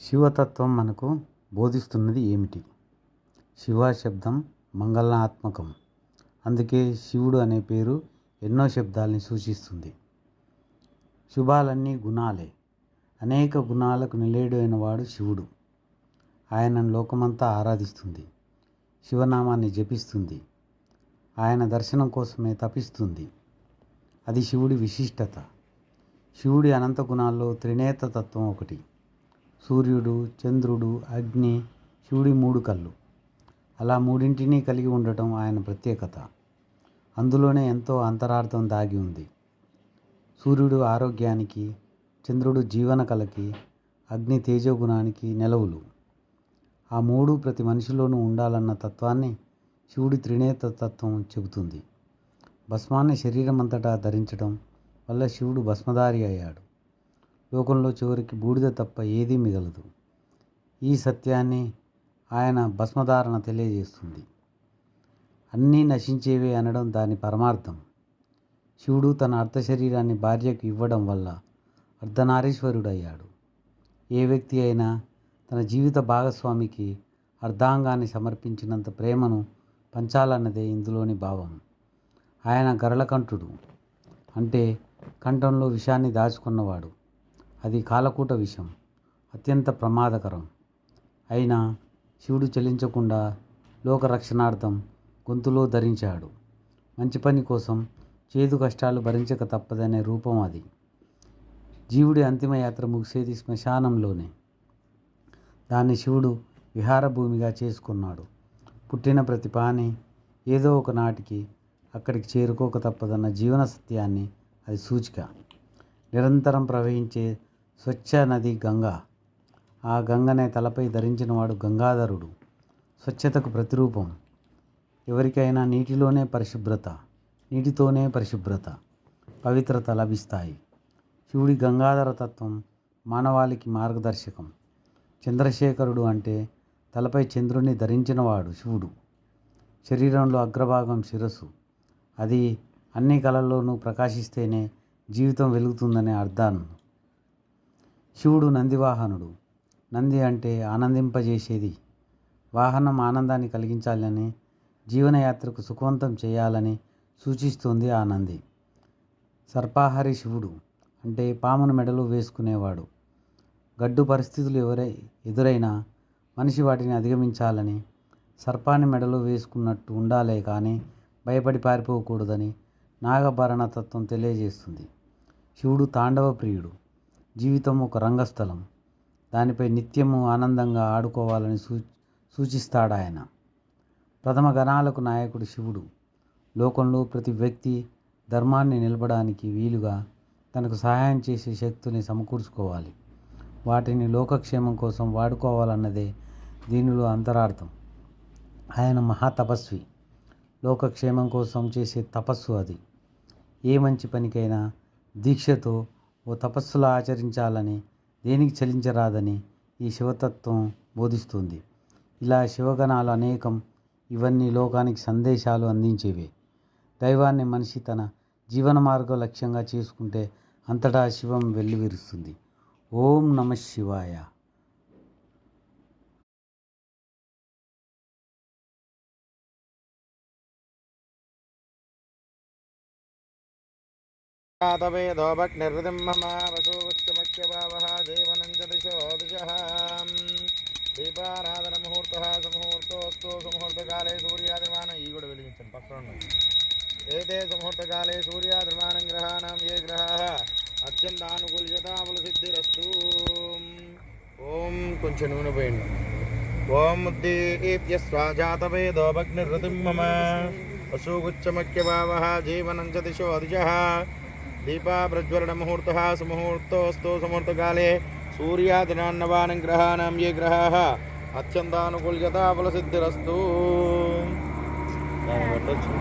శివతత్వం మనకు బోధిస్తున్నది ఏమిటి? శివ శబ్దం మంగళాత్మకం. అందుకే శివుడు అనే పేరు ఎన్నో శబ్దాలని సూచిస్తుంది. శుభాలన్నీ గుణాలే. అనేక గుణాలకు నిలేడు అయిన వాడు శివుడు. ఆయనను లోకమంతా ఆరాధిస్తుంది. శివనామాన్ని జపిస్తుంది. ఆయన దర్శనం కోసమే తపిస్తుంది. అది శివుడి విశిష్టత. శివుడి అనంత గుణాల్లో త్రినేత తత్వం ఒకటి. సూర్యుడు చంద్రుడు అగ్ని శివుడి మూడు కళ్ళు. అలా మూడింటిని కలిగి ఉండటం ఆయన ప్రత్యేకత. అందులోనే ఎంతో అంతరార్థం దాగి ఉంది. సూర్యుడు ఆరోగ్యానికి చంద్రుడు జీవన కళకి అగ్ని తేజోగుణానికి నెలవులు. ఆ మూడు ప్రతి మనిషిలోనూ ఉండాలన్న తత్వాన్ని శివుడి త్రినేత తత్వం చెబుతుంది. భస్మాన్ని శరీరం అంతటా ధరించడం వల్ల శివుడు భస్మధారి అయ్యాడు. లోకంలో చివరికి బూడిద తప్ప ఏదీ మిగలదు. ఈ సత్యాన్ని ఆయన భస్మధారణ తెలియజేస్తుంది. అన్నీ నశించేవే అనడం దాని పరమార్థం. శివుడు తన అర్ధ శరీరాన్ని భార్యకు ఇవ్వడం వల్ల అర్ధనారీశ్వరుడయ్యాడు. ఏ వ్యక్తి అయినా తన జీవిత భాగస్వామికి అర్ధాంగాన్ని సమర్పించినంత ప్రేమను పంచాలన్నదే ఇందులోని భావం. ఆయన గరళకంఠుడు. అంటే కంఠంలో విషాన్ని దాచుకున్నవాడు. అది కాలకూట విషం అత్యంత ప్రమాదకరం. అయినా శివుడు చెల్లించకుండా లోకరక్షణార్థం గొంతులో ధరించాడు. మంచి పని కోసం చేదు కష్టాలు భరించక తప్పదనే రూపం అది. జీవుడి అంతిమయాత్ర ముగిసేది శ్మశానంలోనే. దాన్ని శివుడు విహార భూమిగా చేసుకున్నాడు. పుట్టిన ప్రతి పాని ఏదో ఒకనాటికి అక్కడికి చేరుకోక తప్పదన్న జీవన సత్యాన్ని అది సూచిక. నిరంతరం ప్రవహించే స్వచ్ఛ నది గంగా. ఆ గంగనే తలపై ధరించినవాడు గంగాధరుడు. స్వచ్ఛతకు ప్రతిరూపం. ఎవరికైనా నీటిలోనే పరిశుభ్రత నీటితోనే పరిశుభ్రత పవిత్రత లభిస్తాయి. శివుడి గంగాధర తత్వం మానవాళికి మార్గదర్శకం. చంద్రశేఖరుడు అంటే తలపై చంద్రుణ్ణి ధరించినవాడు శివుడు. శరీరంలో అగ్రభాగం శిరస్సు. అది అన్ని కళల్లోనూ ప్రకాశిస్తేనే జీవితం వెలుగుతుందనే అర్థాన్ని శివుడు నందివాహనుడు. నంది అంటే ఆనందింపజేసేది. వాహనం ఆనందాన్ని కలిగించాలని జీవనయాత్రకు సుఖవంతం చేయాలని సూచిస్తుంది ఆ నంది. సర్పాహారి శివుడు అంటే పామును మెడలో వేసుకునేవాడు. గడ్డు పరిస్థితులు ఎవరై ఎదురైనా మనిషి వాటిని అధిగమించాలని సర్పాన్ని మెడలో వేసుకున్నట్టు ఉండాలే కానీ భయపడి పారిపోకూడదని నాగభరణ తత్వం తెలియజేస్తుంది. శివుడు తాండవ ప్రియుడు. జీవితం ఒక రంగస్థలం. దానిపై నిత్యము ఆనందంగా ఆడుకోవాలని సూ సూచిస్తాడాయన. ప్రథమ గణాలకు నాయకుడు శివుడు. లోకంలో ప్రతి వ్యక్తి ధర్మాన్ని నిలపడానికి వీలుగా తనకు సహాయం చేసే శక్తిని సమకూర్చుకోవాలి. వాటిని లోకక్షేమం కోసం వాడుకోవాలన్నదే దీనిలో అంతరార్థం. ఆయన మహాతపస్వి. లోకక్షేమం కోసం చేసే తపస్సు అది. ఏ మంచి పనికైనా దీక్షతో ఓ తపస్సులు ఆచరించాలని దేనికి చలించరాదని ఈ శివతత్వం బోధిస్తుంది. ఇలా శివగణాలు అనేకం ఇవన్నీ లోకానికి సందేశాలు అందించేవి. దైవాన్ని మనిషి తన జీవన మార్గం లక్ష్యంగా చేసుకుంటే అంతటా శివం వెల్లువిరుస్తుంది. ఓం నమ శివాయ. जातवेदोभग्निर्हृदिं मम वसूच्चमख्यभावः जीवनं च दिशो दिशः దీపారాధనముహూర్తः సుముహూర్తోస్తు సుముహూర్తకాలే సూర్యాదిమానం ఈ కూడా వెలిగించండి పక్కన ఉన్నాయి ఏతే సుముహూర్తకాలే సూర్యాదిమానం గ్రహాణం ఏ గ్రహాः అత్యంతానుకూల్యతాములసిద్ధిరస్తు ఓం కొంచెం నూనె పోయండి ఓం ఉద్దీప్య స్వాజాతవేదోభగ్నిర్హృతిం మమ వసూగుచ్చమఖ్యభావः జీవనం చ దిశో దిశः దీపాప్రజ్వలనముహూర్తः సుముహూర్తోస్తు సుముహూర్తకాలే సూర్యాదినాన్నవానం గ్రహాణం ఏ గ్రహాः అత్యంతానుకూల్యతాఫలసిద్ధిరస్తు దాన్ని పెట్టొచ్చు